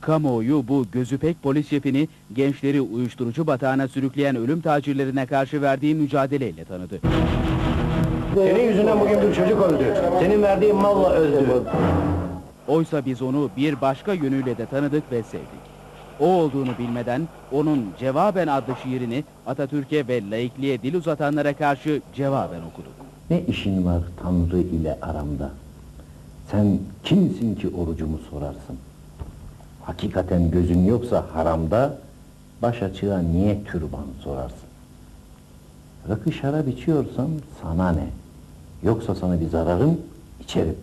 Kamuoyu bu gözü pek polis şefini gençleri uyuşturucu batağına sürükleyen ölüm tacirlerine karşı verdiği mücadeleyle tanıdı. Senin yüzünden bugün bir çocuk öldü. Senin verdiğin malla öldü. Oysa biz onu bir başka yönüyle de tanıdık ve sevdik. O olduğunu bilmeden onun Cevaben adlı şiirini Atatürk'e ve laikliğe dil uzatanlara karşı cevaben okuduk. Ne işin var Tanrı ile aramda? Sen kimsin ki orucumu sorarsın? Hakikaten gözün yoksa haramda, baş açığa niye türban sorarsın? Rakı şarap içiyorsan sana ne? Yoksa sana bir zararım, içerim.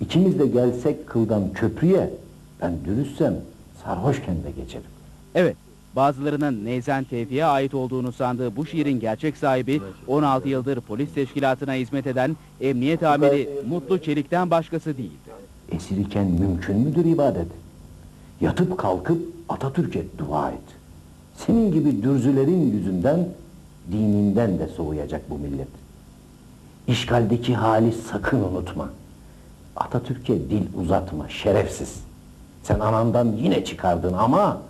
İkimiz de gelsek kıldan köprüye, ben dürüstsem sarhoşken de geçerim. Evet, bazılarının Neyzen Tevfik'e ait olduğunu sandığı bu şiirin gerçek sahibi 16 yıldır polis teşkilatına hizmet eden emniyet amiri Mutlu Çelik'ten başkası değildi. Esir iken mümkün müdür ibadet? Yatıp kalkıp Atatürk'e dua et. Senin gibi dürzülerin yüzünden dininden de soğuyacak bu millet. İşgaldeki hali sakın unutma. Atatürk'e dil uzatma şerefsiz. Sen anandan yine çıkardın ama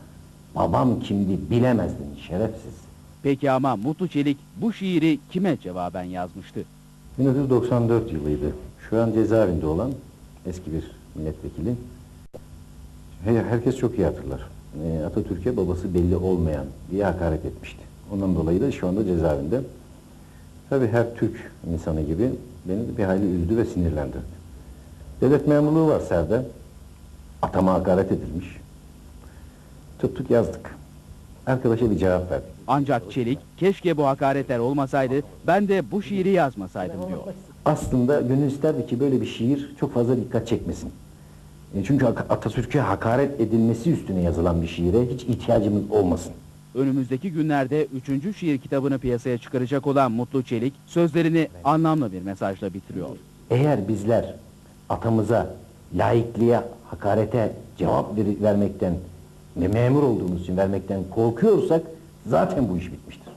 babam kimdi bilemezdin şerefsiz. Peki ama Mutlu Çelik bu şiiri kime cevaben yazmıştı? 1994 yılıydı. Şu an cezaevinde olan eski bir milletvekili. He- Herkes çok iyi hatırlar. Ee, Atatürk'e babası belli olmayan diye hakaret etmişti. Ondan dolayı da şu anda cezaevinde. Tabii her Türk insanı gibi beni de bir hayli üzdü ve sinirlendirdi. Devlet memurluğu var Serde. Atama hakaret edilmiş. Tuttuk yazdık. Arkadaşa bir cevap verdik. Ancak Çelik keşke bu hakaretler olmasaydı ben de bu şiiri yazmasaydım diyor. Aslında gönül isterdi ki böyle bir şiir çok fazla dikkat çekmesin. E, Çünkü Atatürk'e hakaret edilmesi üstüne yazılan bir şiire hiç ihtiyacımız olmasın. Önümüzdeki günlerde 3. şiir kitabını piyasaya çıkaracak olan Mutlu Çelik sözlerini anlamlı bir mesajla bitiriyor. Eğer bizler atamıza, laikliğe, hakarete cevap ver- vermekten ve memur olduğumuz için vermekten korkuyorsak zaten bu iş bitmiştir.